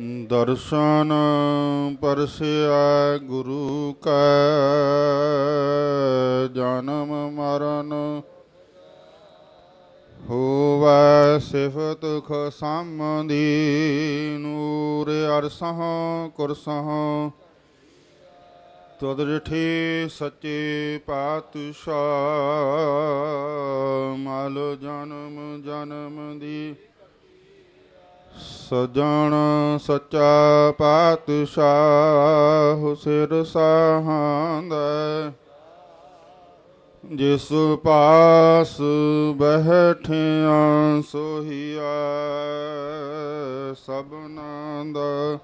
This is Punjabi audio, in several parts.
ਦਰਸ਼ਨ ਪਰਸਿਆ ਗੁਰੂ ਕੈ, ਜਨਮ ਮਰਨ ਹੋਵੈ ਸਿਫਤ ਖਸਮਦੀ ਨੂਰ ਅਰਸਹ ਕੁਰਸਹ ਤਦ ਰਿਠੇ ਸੱਚੇ ਪਾਤਸ਼ਾਹ, ਮਲ ਜਨਮ ਜਨਮ ਦੀ ਸਜਣ ਸੱਚਾ ਪਾਤਸ਼ਾਹ ਸਿਰ ਸਾਹਾਂਦਾ। ਜਿਸ ਪਾਸ ਬਹਿਠਿਆ ਸੋਹੀਆ ਸਭਨਾਂ ਦਾ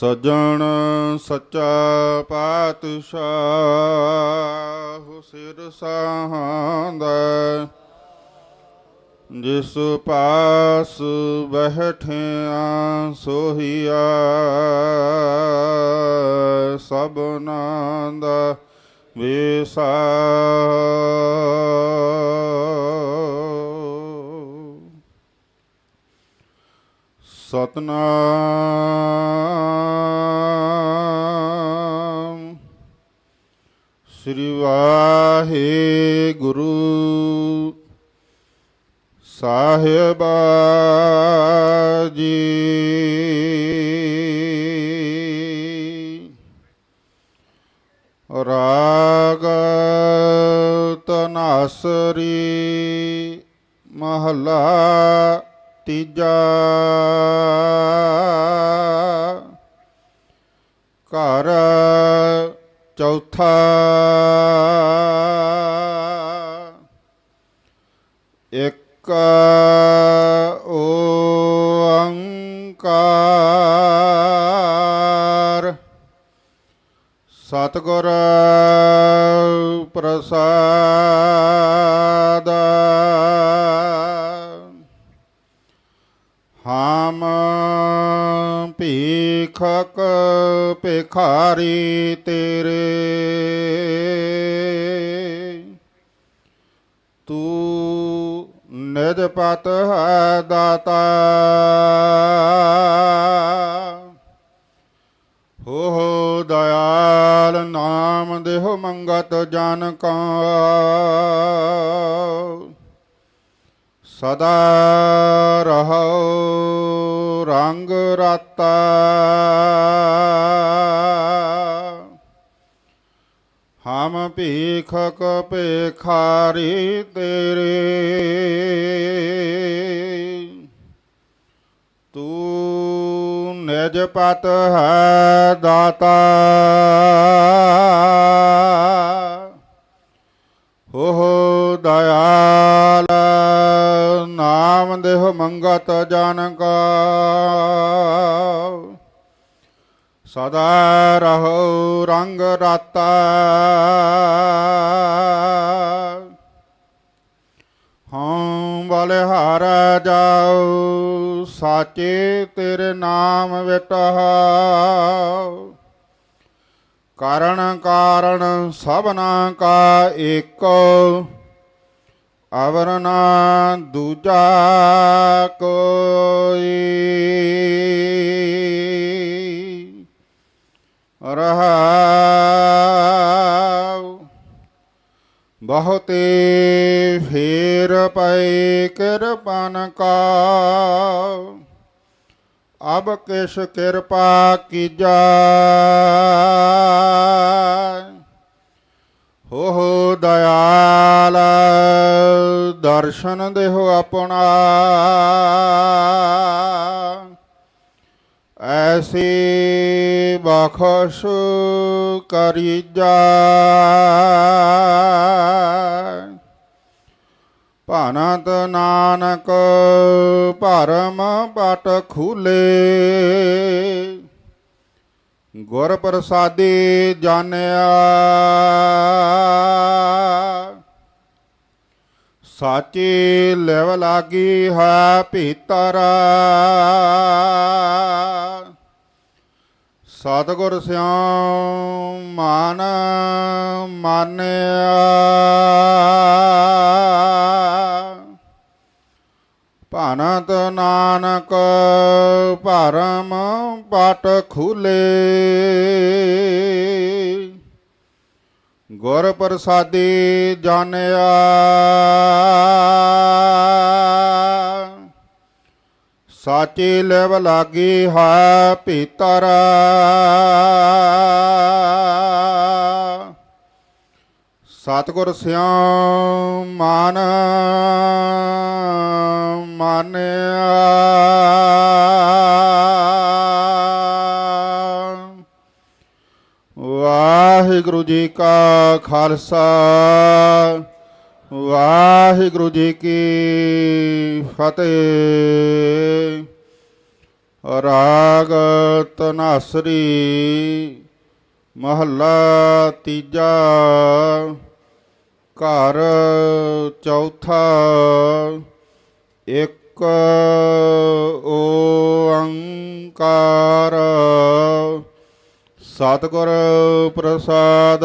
ਸਜਣ ਸੱਚਾ ਪਾਤਸ਼ਾਹ ਸਿਰ ਸਾਹਾਂਦਾ। ਜਿਸ ਪਾਸ ਬਹਿਠਿਆ ਸੋਹੀਆ ਸਭਨਾਂ ਦਾ ਵਿਸਾ ਸਤਨਾਮ ਸ੍ਰੀ ਵਾਹਿਗੁਰੂ ਸਾਹਿਬਾ ਜੀ ਰਾਗ ਤਨਾਸਰੀ ਮਹਲਾ ਤੀਜਾ। ਘਰ ਚੌਥਾ। ਓੰਕਾਰ। ਸਤਿਗੁਰ ਪ੍ਰਸਾਦ। ਹਮ ਭੀਖਕ ਭਿਖਾਰੀ ਤੇਰੇ। ਤੂੰ ਨਿਜ ਪਤ ਹੈ ਦਾਤਾ। ਹੋ ਹੋ ਦਇਆਲ ਨਾਮ ਦੇਹੁ ਮੰਗਤ ਜਨ ਕਾ। ਸਦਾ ਰਹੋ ਰੰਗ ਰਾਤਾ ਹਮ ਭੀਖਕ ਭੇਖਾਰੀ ਤੇਰੇ। ਤੂੰ ਨਿਜ ਪਤ ਹੈ ਦਾਤਾ। ਹੋ ਹੋ ਦਇਆਲ ਨਾਮ ਦੇਹ ਮੰਗਤ ਜਨ ਕਾ। ਸਦਾ ਰਹੋ ਰੰਗ ਰਾਤਾ। ਹਉ ਬਲਿਹਾਰ ਜਾਉ, ਸਾਚੇ ਤੇਰੇ ਨਾਮ ਵਿਟਹੁ। ਕਾਰਣ ਕਾਰਣ ਸਭਨਾ ਕਾ ਏਕੋ ਅਵਰ ਨਾ ਦੂਜਾ ਕੋਈ। ਰਹਾਉ। ਬਹੁਤੇ ਫੇਰ ਪਏ ਕਿਰਪਨ ਕਾ ਅਬ ਕਿਸ ਕਿਰਪਾ ਕੀਜਾ ਹੋ ਹੋ ਦਇਆਲ ਦਰਸ਼ਨ ਦੇਹੁ ਆਪਣਾ। ਐਸੀ ਬਖਸ਼ ਕਰੀ ਜਾ। ਭਾਨਤ ਨਾਨਕ ਭਰਮ ਪਟ ਖੂਲੇ। ਗੁਰ ਪ੍ਰਸਾਦੀ ਜਾਣਿਆ। ਸਾਚੀ ਲਿਵ ਲਾਗੀ ਹੈ ਭੀਤਰ। ਸਤਿਗੁਰ ਸਿਉ ਮਾਨ ਮਾਨਿਆ। ਭਾਨਤ ਨਾਨਕ ਭਰਮ ਪਟ ਖੁਲੇ। ਗੁਰ ਪ੍ਰਸਾਦੀ ਜਾਣਿਆ। ਸਾਚੀ ਲਿਵ ਲਾਗੀ ਹੈ ਭੀਤਰ ਸਤਿਗੁਰ ਸਿਉ ਮਨ ਮਾਨਿਆ। ਵਾਹਿਗੁਰੂ ਜੀ ਕਾ ਖਾਲਸਾ। ਵਾਹਿਗੁਰੂ ਜੀ ਕੀ ਫਤਿਹ। ਰਾਗ ਤਨਾਸਰੀ ਮਹੱਲਾ ਤੀਜਾ ਘਰ ਚੌਥਾ ਇੱਕ ਓੰਕਾਰ। ਸਤਿਗੁਰ ਪ੍ਰਸਾਦ